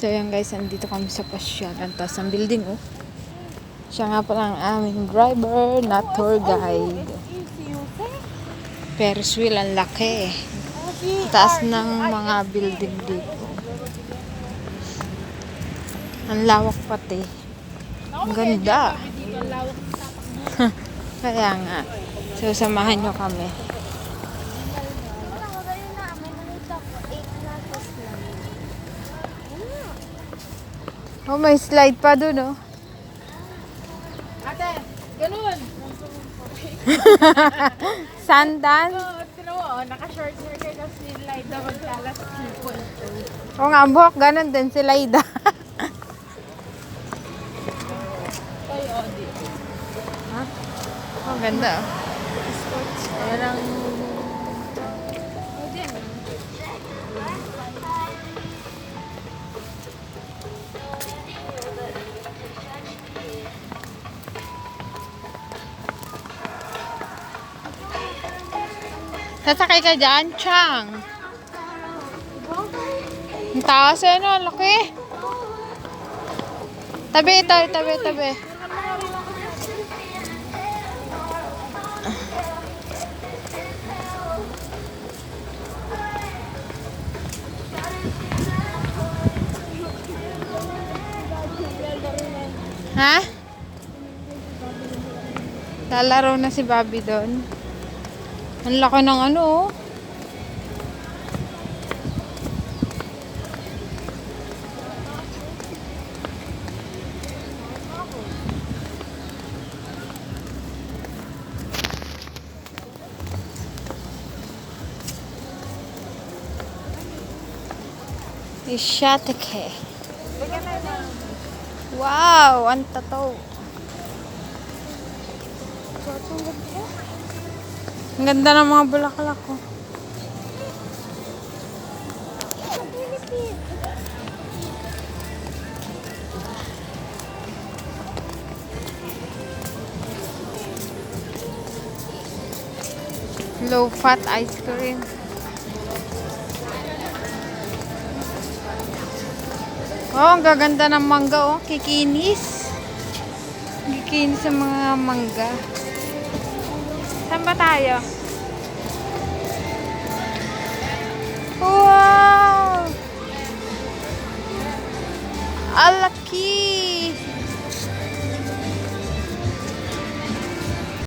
So yan guys, andito kami sa. Tapos ang building oh. Siya nga pala ang aming driver, not tour guide. Ferris wheel, ang laki. Ang Taas ng mga building dito. Ang lawak pati. Ang ganda. Kaya nga. So, samahan nyo kami. Oh, may slide pa dun, oh. Ate, ganun. Sandan. Oo, oh, naka-short hair kayo tapos nilay daw maglalas people. O nga, ang buhok, ganun din si Laida. Tayo, oh, di. oh, ganda, oh. Sasakay ka dyan, Chang. Ang taas eh, no? Laki. Tabi, tabi, tabi, tabi. Ha? Lalaro na si Bobby doon. Ang laki ng ano, oh. Ishatake. Wow, ang tataw. Ang ganda ng mga bulaklak ko. Low fat ice cream. Oh, ang gaganda ng mangga oh. Kikinis. Kikinis sa mga mangga. Saan ba tayo? Wow! Alaki!